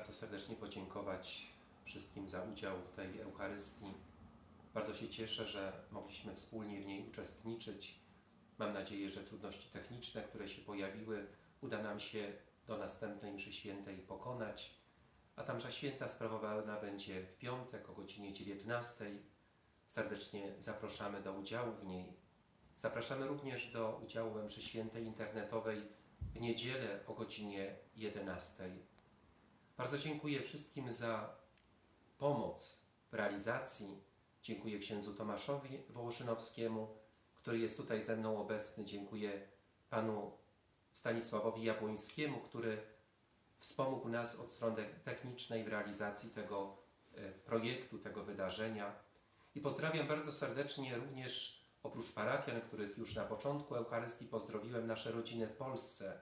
bardzo serdecznie podziękować wszystkim za udział w tej Eucharystii. Bardzo się cieszę, że mogliśmy wspólnie w niej uczestniczyć. Mam nadzieję, że trudności techniczne, które się pojawiły, uda nam się do następnej mszy świętej pokonać. A ta msza święta sprawowana będzie w piątek o godzinie 19. Serdecznie zapraszamy do udziału w niej. Zapraszamy również do udziału we mszy świętej internetowej w niedzielę o godzinie 11. Bardzo dziękuję wszystkim za pomoc w realizacji. Dziękuję księdzu Tomaszowi Wołoszynowskiemu, który jest tutaj ze mną obecny. Dziękuję panu Stanisławowi Jabłońskiemu, który wspomógł nas od strony technicznej w realizacji tego e, projektu, tego wydarzenia. I pozdrawiam bardzo serdecznie również oprócz parafian, których już na początku Eucharystii pozdrowiłem nasze rodziny w Polsce.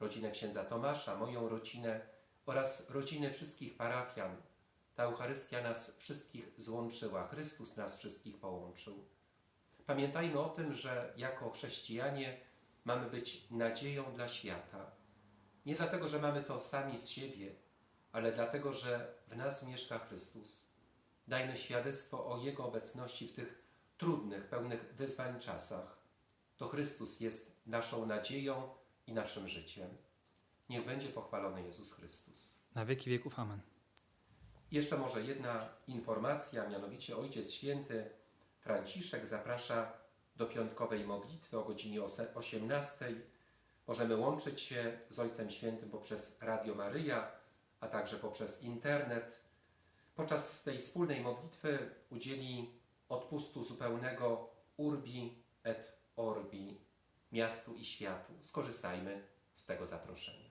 Rodzinę księdza Tomasza, moją rodzinę oraz rodziny wszystkich parafian. Ta Eucharystia nas wszystkich złączyła, Chrystus nas wszystkich połączył. Pamiętajmy o tym, że jako chrześcijanie mamy być nadzieją dla świata. Nie dlatego, że mamy to sami z siebie, ale dlatego, że w nas mieszka Chrystus. Dajmy świadectwo o Jego obecności w tych trudnych, pełnych wyzwań czasach. To Chrystus jest naszą nadzieją i naszym życiem. Niech będzie pochwalony Jezus Chrystus. Na wieki wieków. Amen. Jeszcze może jedna informacja, mianowicie Ojciec Święty Franciszek zaprasza do piątkowej modlitwy o godzinie ose- 18. Możemy łączyć się z Ojcem Świętym poprzez Radio Maryja, a także poprzez internet. Podczas tej wspólnej modlitwy udzieli odpustu zupełnego Urbi et Orbi, miastu i światu. Skorzystajmy z tego zaproszenia.